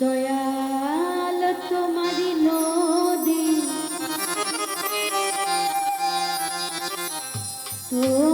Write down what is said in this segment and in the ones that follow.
দয়াল তোমারি নদী। তোমারি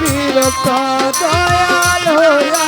বিরক্ত দয়াল হইয়া